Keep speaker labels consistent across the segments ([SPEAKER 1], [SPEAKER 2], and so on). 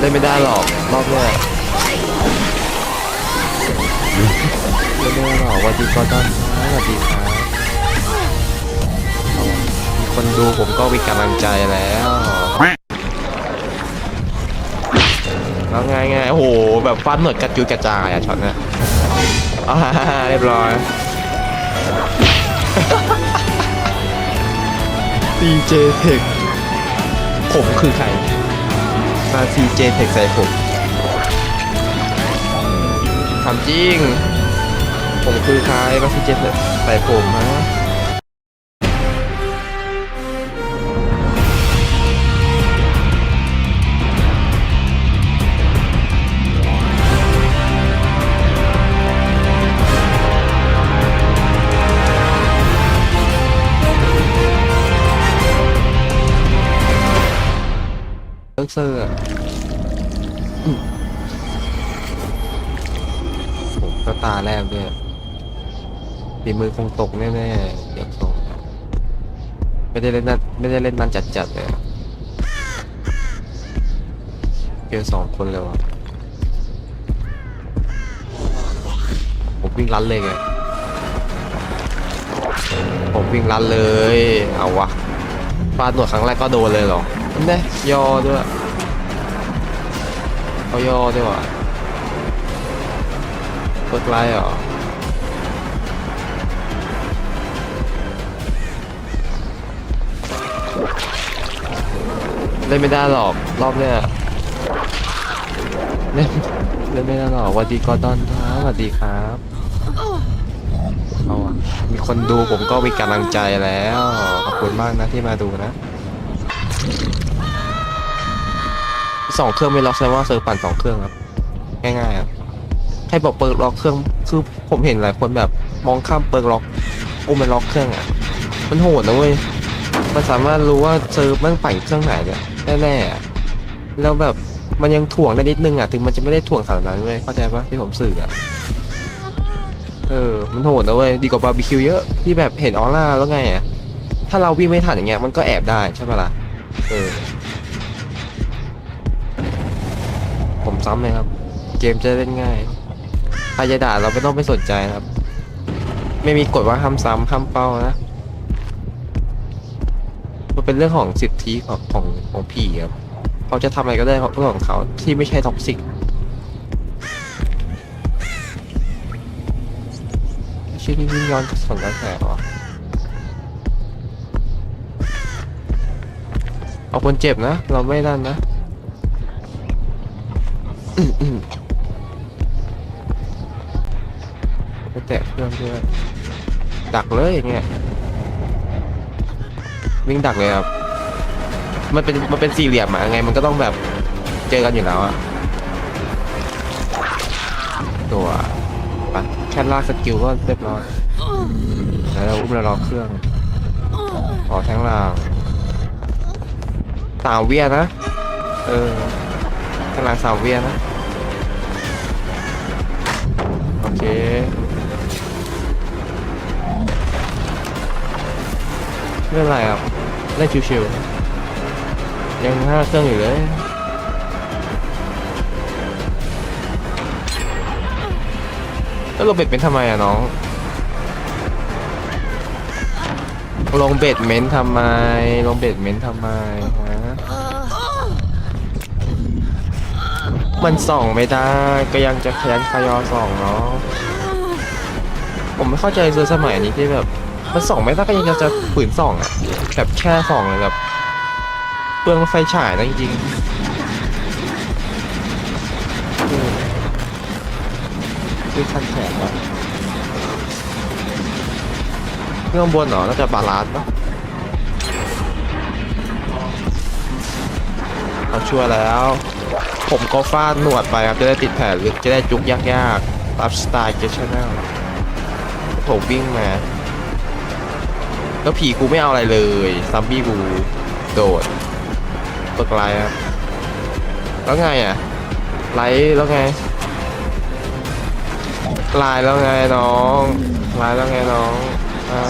[SPEAKER 1] เล่นไม่ได้หรอกรอบแรกเล่นไม่ได้หรอกวัสดีกอร์ดอนสวัสดีครับเอามีคนดูผมก็มีกำลังใจแล้วแล้วไงไงโอ้โห แบบฟันเหนวดกระจุยกระจายอะช็อตเนี้ยอ่าเรียบร้อย CJ Tech ผมคือใคร มาซีเจเทคใส่ผมถามจริง ผมคือใครมาซีเจเทคใส่ผมนะ ลิกเซอร์อะอืมผมก็ตาแรกด้วยฝีมือคงตกแน่ๆเดี๋ยวตกไม่ได้เล่นนั่นไม่ได้เล่นนั่นจัดๆเลยเจอสองคนเลยวะผมวิ่งรันเลยไงผมวิ่งรันเลย เอาวะฟาดหนวดครั้งแรกก็โดนเลยเหรอ นั่นแน่ย่อด้วยเขาย่อด้วยว่ะเปิดไลน์เหรอเล่นไม่ได้หรอกรอบเนี้ยเล่นเล่นไม่ได้หรอกสวัสดีกอร์ดอนครับสวัสดีครับเอาอะมีคนดูผมก็มีกำลังใจแล้ว ขอบคุณมากนะที่มาดูนะ สองเครื่องไม่ล็อกแสดงว่าเซิร์ฟปั่นสองเครื่องครับ ง่ายๆครับให้บอกเปิดล็อกเครื่องคือผมเห็นหลายคนแบบมองข้ามเปิดล็อกโอ้มันล็อกเครื่องอะ มันโหดนะเว้ยมันสามารถรู้ว่าเซิร์ฟมันปั่นเครื่องไหนเนี่ยแน่ๆอะแล้วแบบมันยังถ่วงได้นิดนึงอะถึงมันจะไม่ได้ถ่วงขนาดนั้นเว้ยเข้าใจปะที่ผมสื่ออะเออมันโหดนะเว้ยดีกว่าบาร์บีคิวเยอะที่แบบเห็นออร่าแล้วไงอะถ้าเราวิ่งไม่ทันอย่างเงี้ยมันก็แอบได้ใช่ปะล่ะเออ ซ้ำเลยครับ เกมจะเล่นง่ายใครจะด่าเราไม่ต้องไปสนใจนะครับ ไม่มีกฎว่าห้ามซ้ำห้ามเป้านะมันเป็นเรื่องของสิทธิของของของผีครับเขาจะทำอะไรก็ได้เรื่องของเขาที่ไม่ใช่ท็อกซิกชื่อนี้วิ่งย้อนสนกระแสเหรอเอาคนเจ็บนะ เราไม่นั่นนะ ไปแตะเครื่องด้วยดักเลยอย่างเงี้ยวิ่งดักเลยครับ มันเป็นมันเป็นสี่เหลี่ยมอะไง มันก็ต้องแบบเจอกันอยู่แล้วอะตัวไปะแค่ลากสกิลก็เรียบร้อยแล้วเราอุ้มเรารอเครื่องขอแทงล่างสาวเวียนะ เออแทงล่างสาวเวียนะ เคไม่เป็นไรครับเล่นชิวๆยังห้าเครื่องอยู่เลยแล้วลงเบ็ดเป็นทำไมอะน้อง ลงเบ็ดเม้นทำไม ลงเบ็ดเม้นทำไมฮะ มันส่องไม่ได้ ก็ยังจะแค้นคายอส่องเนาะผมไม่เข้าใจเซอร์สมัยนี้ที่แบบ มันส่องไม่ได้ก็ยังจะฝืนส่องอะแบบแค่ส่องเลยแบบเปลืองไฟฉายนะจริงๆคือคันแขนวะเรื่องบนเหรอน่าจะบาลานซ์ปะเอาชัวร์แล้ว ผมก็ฟาดหนวดไปครับจะได้ติดแผลลึกจะได้จุกยากๆรับสไตล์เกชแนลผมวิ่งมาแล้วผีกูไม่เอาอะไรเลยซัมบี้กูโดดตกไลครับแล้วไงอะไลแล้วไงไลน์แล้วไงน้องไลน์แล้วไงน้องฮะ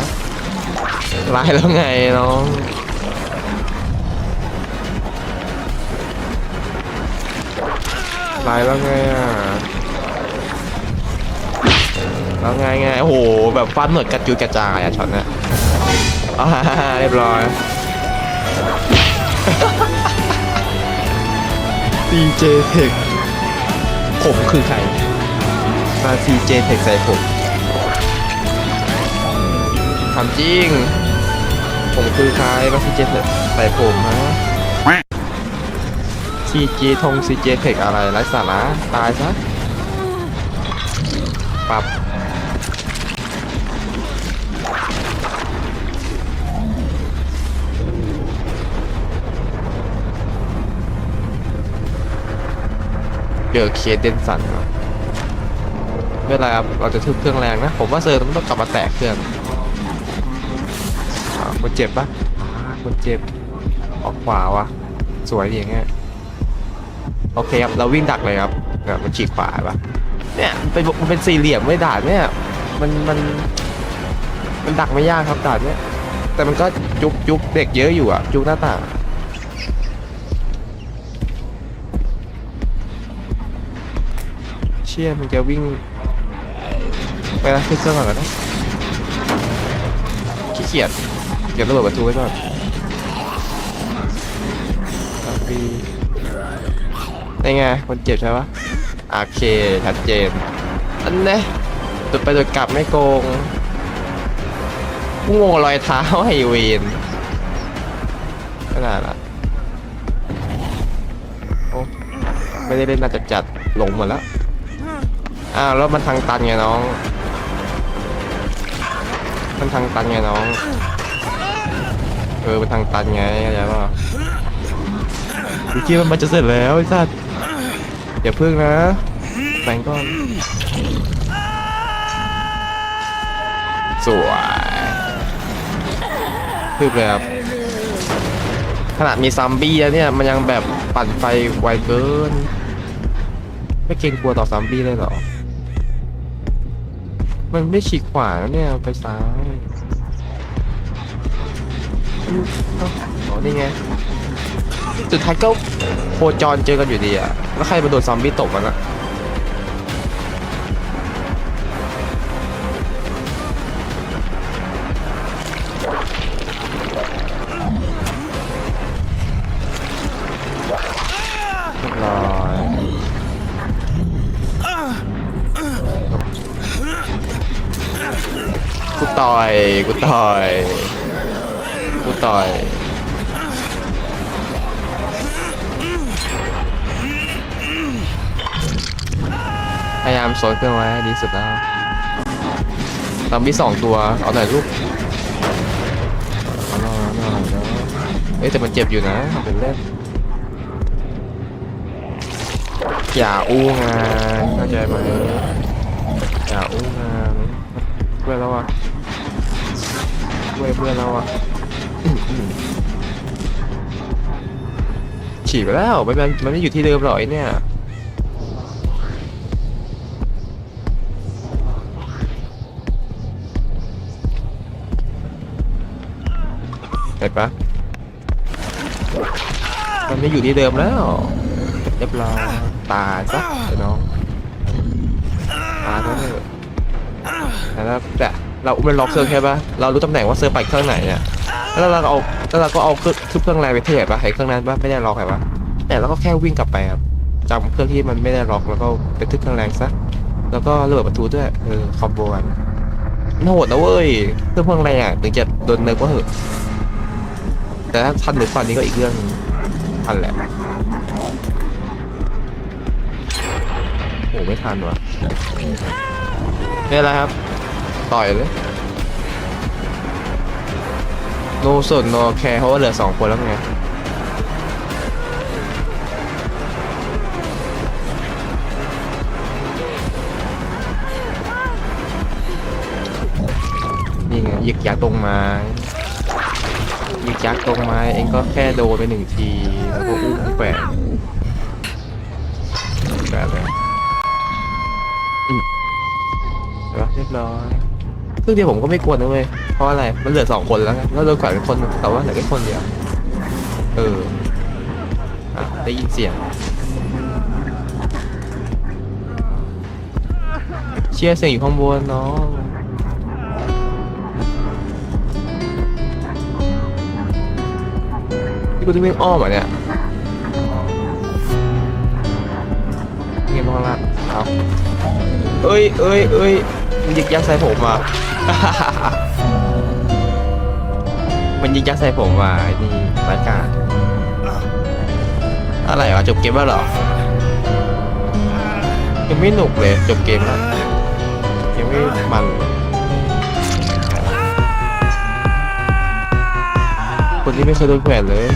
[SPEAKER 1] ไลน์แล้วไงน้อง ไล่แล้วไงอะแล้วไงไงโอ้โหแบบฟันเหมือนกระจุยกระจายอะช็อตเนี้ยอ่าเรียบร้อย CJ Tech ผมคือใครมา CJ Tech ใส่ผมถามจริง ผมคือใครมา CJ Tech ใส่ผมฮะ CJ ทง CJ Tech อะไรไร้สาระตายซะปรับเจอเคเดนสันครับไม่เป็นไรครับเราจะทึบเครื่องแรงนะ ผมว่าเซอร์มันต้องกลับมาแตะเครื่องคนเจ็บปะคนเจ็บ ออกขวาวะ สวยดีอย่างเงี้ย โอเคครับ เราวิ่งดักเลยครับเนี่ยมันฉีกขวาปะเนี่ยมันเป็นมันเป็นสี่เหลี่ยมไม่ด่านเนี่ย มันมัน มันดักไม่ยากครับด่านเนี่ย แต่มันก็จุกจุกเด็กเยอะอยู่อะจุกหน้าต่างเชี่ยมันจะวิ่ง ไปนะขึ้นเครื่องก่อนก็ได้ขี้เกียจเก็บระเบิดประตูไว้ก่อนครับพี่ นี่ไงคนเจ็บใช่ปะโอเคชัดเจนอันนี้ตุดไปตุดกลับไม่โกงกูงงรอยเท้าไฮเวนขนาดละโอ้ไม่ได้เล่นน่าจะจัดลงหมดแล้วอ้าวแล้วมันทางตันไงน้อง มันทางตันไงน้อง เออมันทางตันไงเข้าใจป่ะคิดว่ามันจะเสร็จแล้วไอ้สัส อย่าพึ่งนะแบ่งก่อน สวยพึบเลยครับขนาดมีซัมบี้แล้วเนี่ย มันยังแบบปั่นไฟไวเกิน ไม่เกรงกลัวต่อซัมบี้เลยเหรอ มันไม่ฉีกขวาแล้วเนี่ย ไปซ้ายอืมเอ้าอ๋อนี่ไง สุดท้ายก็โคจรเจอกันอยู่ดีอะแล้วใครมาโดนซอมบี้ตบมันอะเรียบร้อยกูต่อยกูต่อยกูต่อย ยายามโซนเครื่องไว้ดีสุดแล้วตามมีสองตัว เอาหน่อยลูกเอาหน่อยเอาหน่อยเอาหน่อยเอ้ยแต่มันเจ็บอยู่นะเป็นเล่นอย่าอู้งานเข้าใจไหมอย่าอู้งานเพื่อนแล้วอะเพื่อนเพื่อนแล้วอะฉีกไปแล้วมันมันมันไม่อยู่ที่เดิมหรอไอเนี่ย เห็นปะมันไม่อยู่ที่เดิมแล้วเรียบร้อยตายซะไอ้น้องตายแล้วเถอะแต่แล้วแต่เราอุ้มมันล็อกเครื่องแค่ปะเรารู้ตำแหน่งว่าเซอร์ไปเครื่องไหนเนี่ยแล้วเราเอาแล้วเราก็เอาเครื่องทุบเครื่องแรงไปเทปะไอ้เครื่องนั้นปะไม่ได้ล็อกไงปะแต่เราก็แค่วิ่งกลับไปครับจำเครื่องที่มันไม่ได้ล็อกแล้วก็ไปทึบเครื่องแรงซะแล้วก็ระเบิดประตูด้วยเออคอมโบกันโหดนะเว้ยเครื่องเครื่องแรงอะถึงจะโดนเนิร์ฟก็เหอะ แต่ถ้าทันหรือฟันนี้ก็อีกเรื่องหนึ่งทันแหละโอ้ไม่ทันวะนี่อะไรครับ ต่อยเลยโนสนโนแคร์เพราะว่าเหลือสองคนแล้วไงนี่ไงยึกยักตรงม้ ยิกยักษ์ตรงไม้เองก็แค่โดนไปหนึ่งทีแล้วก็อุ้มแปะแปะเลยเรียบร้อยซึ่งเดียวผมก็ไม่กลัวนะเว้ยเพราะอะไรมันเหลือสองคนแล้วแล้วโดนขวานคนแต่ว่าเหลือแค่คนเดียวเอออะได้ยินเสียงเชียร์เสียงอยู่ข้างบนน้อง นี่กูต้องวิ่งอ้อมเหรอะเนี่ยเงี้ยบ้างละเอาเอ้ยเอ้ยเอ้ยมันยิกยักษ์ใส่ผมอะ มันยิงยักษ์ใส่ผมว่ะไอ้นี่รายการอะไรวะจบเกมแล้วเหรอยังไม่หนุกเลยจบเกมแล้วยังไม่มัน ไม่เคยโดนแขวนเลย